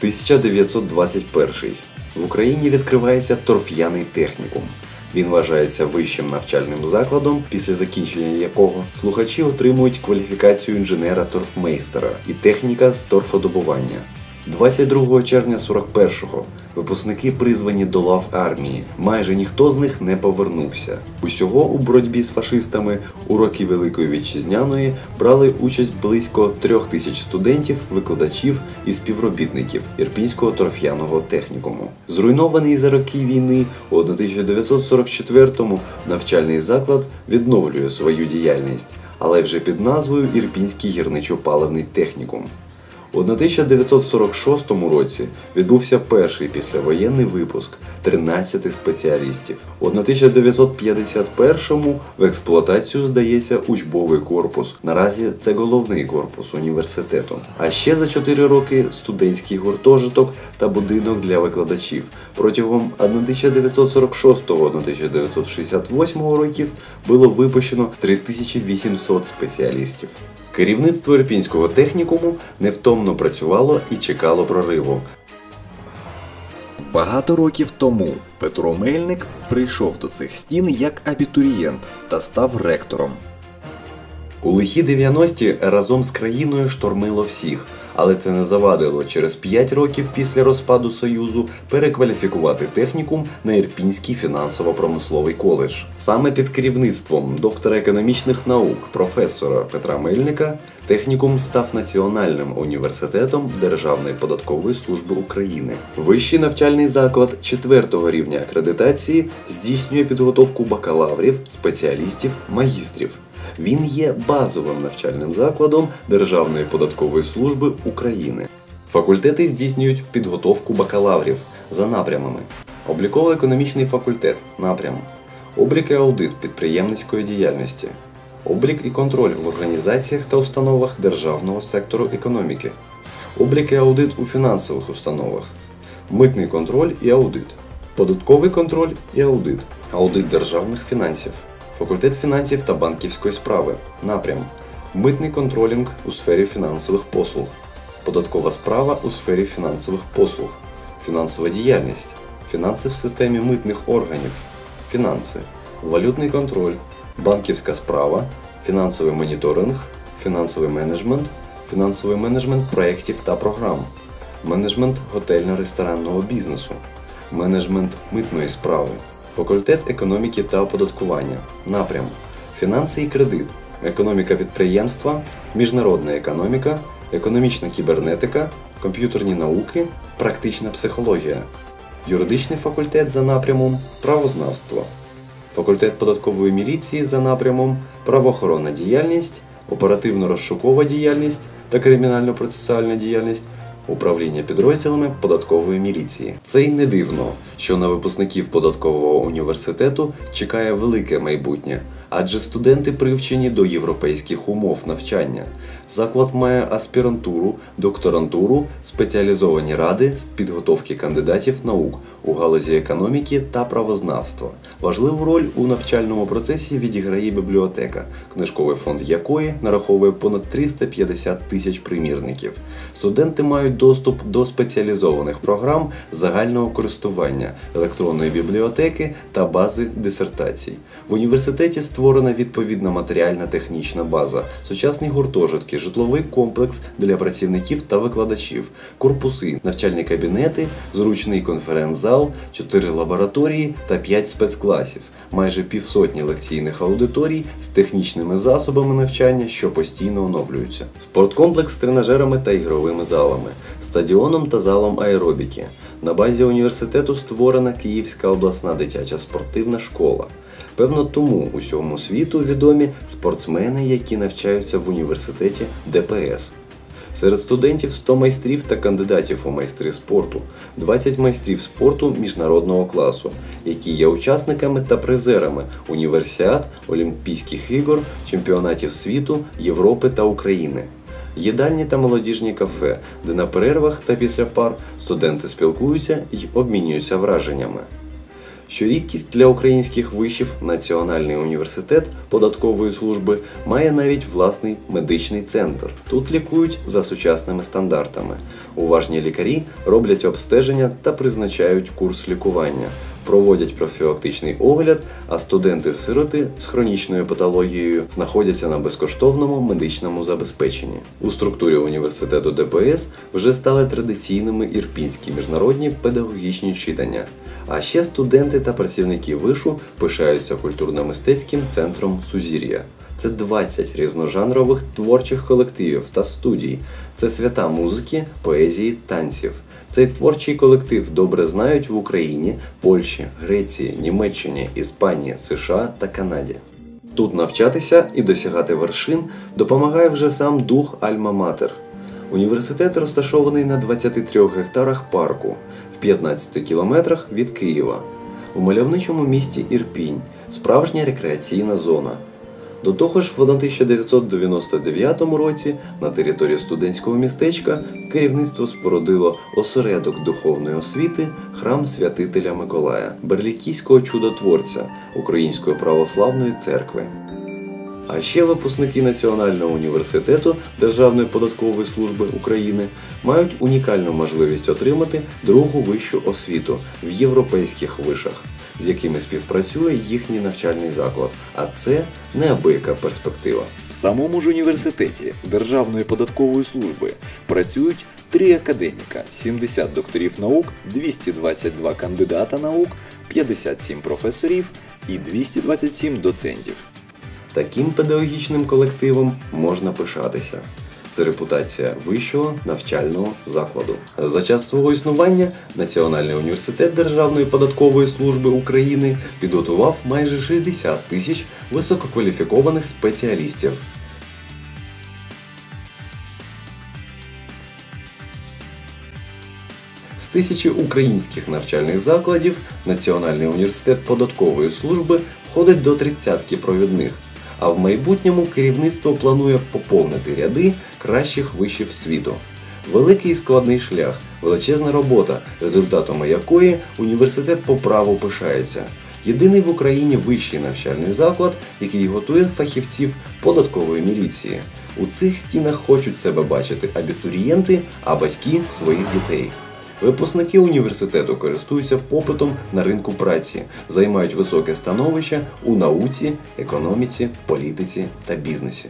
1921. В Україні відкривається торф'яний технікум. Він вважається вищим навчальним закладом, після закінчення якого слухачі отримують кваліфікацію інженера-торфмейстера і техніка з торфодобування. 22 червня 41-го випускники призвані до лав армії. Майже ніхто з них не повернувся. Усього у боротьбі з фашистами у роки Великої Вітчизняної брали участь близько трьох тисяч студентів, викладачів і співробітників Ірпінського торф'яного технікуму. Зруйнований за роки війни у 1944-му навчальний заклад відновлює свою діяльність, але вже під назвою Ірпінський гірничо-паливний технікум. У 1946 році відбувся перший післявоєнний випуск 13 спеціалістів. У 1951 в експлуатацію здається учбовий корпус. Наразі це головний корпус університету. А ще за 4 роки студентський гуртожиток та будинок для викладачів. Протягом 1946-1968 років було випущено 3800 спеціалістів. Керівництво Ірпінського технікуму невтомно працювало і чекало прориву. Багато років тому Петро Мельник прийшов до цих стін як абітурієнт та став ректором. У лихі 90-ті разом з країною штормило всіх, але це не завадило через 5 років після розпаду Союзу перекваліфікувати технікум на Ірпінський фінансово-промисловий коледж. Саме під керівництвом доктора економічних наук професора Петра Мельника технікум став національним університетом Державної податкової служби України. Вищий навчальний заклад четвертого рівня акредитації здійснює підготовку бакалаврів, спеціалістів, магістрів. Він є базовим навчальним закладом Державної податкової служби України. Факультети здійснюють підготовку бакалаврів за напрямами: обліково-економічний факультет напрям, облік і аудит підприємницької діяльності, облік і контроль в організаціях та установах державного сектору економіки, облік і аудит у фінансових установах, митний контроль і аудит, податковий контроль і аудит, аудит державних фінансів. Факультет фінансів та банківської справи. Напрям. Митний контролінг у сфері фінансових послуг. Податкова справа у сфері фінансових послуг. Фінансова діяльність. Фінанси в системі митних органів. Фінанси. Валютний контроль. Банківська справа. Фінансовий моніторинг. Фінансовий менеджмент. Фінансовий менеджмент проєктів та програм. Менеджмент готельно-ресторанного бізнесу. Менеджмент митної справи. Факультет економіки та оподаткування. Напрям. Фінанси і кредит. Економіка підприємства, міжнародна економіка, економічна кібернетика, комп'ютерні науки, практична психологія. Юридичний факультет за напрямом правознавство. Факультет податкової міліції за напрямом правоохоронна діяльність, оперативно-розшукова діяльність та кримінально-процесуальна діяльність. Управління підрозділами податкової міліції. Це й не дивно, що на випускників податкового університету чекає велике майбутнє, адже студенти привчені до європейських умов навчання. Заклад має аспірантуру, докторантуру, спеціалізовані ради з підготовки кандидатів наук у галузі економіки та правознавства. Важливу роль у навчальному процесі відіграє бібліотека, книжковий фонд якої нараховує понад 350 тисяч примірників. Студенти мають доступ до спеціалізованих програм загального користування, електронної бібліотеки та бази дисертацій. В університеті створена відповідна матеріальна технічна база, сучасні гуртожитки, житловий комплекс для працівників та викладачів, корпуси, навчальні кабінети, зручний конференц-зал, 4 лабораторії та 5 спецкласів, майже півсотні лекційних аудиторій з технічними засобами навчання, що постійно оновлюються. Спорткомплекс з тренажерами та ігровими залами, стадіоном та залом аеробіки. На базі університету створена Київська обласна дитяча спортивна школа. Певно, тому усьому світу відомі спортсмени, які навчаються в університеті ДПС. Серед студентів 100 майстрів та кандидатів у майстри спорту, 20 майстрів спорту міжнародного класу, які є учасниками та призерами універсіад, Олімпійських ігор, чемпіонатів світу, Європи та України. Їдальні та молодіжні кафе, де на перервах та після пар студенти спілкуються і обмінюються враженнями. Що рідкість для українських вишів Національний університет податкової служби має навіть власний медичний центр. Тут лікують за сучасними стандартами. Уважні лікарі роблять обстеження та призначають курс лікування. Проводять профілактичний огляд, а студенти-сироти з хронічною патологією знаходяться на безкоштовному медичному забезпеченні. У структурі університету ДПС вже стали традиційними ірпінські міжнародні педагогічні читання. А ще студенти та працівники вишу пишаються культурно-мистецьким центром Сузір'я. Це 20 різножанрових творчих колективів та студій. Це свята музики, поезії, танців. Цей творчий колектив добре знають в Україні, Польщі, Греції, Німеччині, Іспанії, США та Канаді. Тут навчатися і досягати вершин допомагає вже сам дух Альма-Матер. Університет розташований на 23 гектарах парку в 15 кілометрах від Києва, у мальовничому місті Ірпінь, справжня рекреаційна зона. До того ж, в 1999 році на території студентського містечка керівництво спорудило осередок духовної освіти храм святителя Миколая, берлікійського чудотворця Української православної церкви. А ще випускники Національного університету Державної податкової служби України мають унікальну можливість отримати другу вищу освіту в європейських вишах, з якими співпрацює їхній навчальний заклад. А це неабияка перспектива. В самому ж університеті Державної податкової служби працюють три академіка, 70 докторів наук, 222 кандидата наук, 57 професорів і 227 доцентів. Таким педагогічним колективом можна пишатися. Це репутація вищого навчального закладу. За час свого існування Національний університет Державної податкової служби України підготував майже 60 тисяч висококваліфікованих спеціалістів. З тисячі українських навчальних закладів Національний університет податкової служби входить до тридцятки провідних. А в майбутньому керівництво планує поповнити ряди кращих вишів світу. Великий і складний шлях, величезна робота, результатами якої університет по праву пишається. Єдиний в Україні вищий навчальний заклад, який готує фахівців податкової міліції. У цих стінах хочуть себе бачити абітурієнти, а батьки своїх дітей. Випускники університету користуються попитом на ринку праці, займають високе становище у науці, економіці, політиці та бізнесі.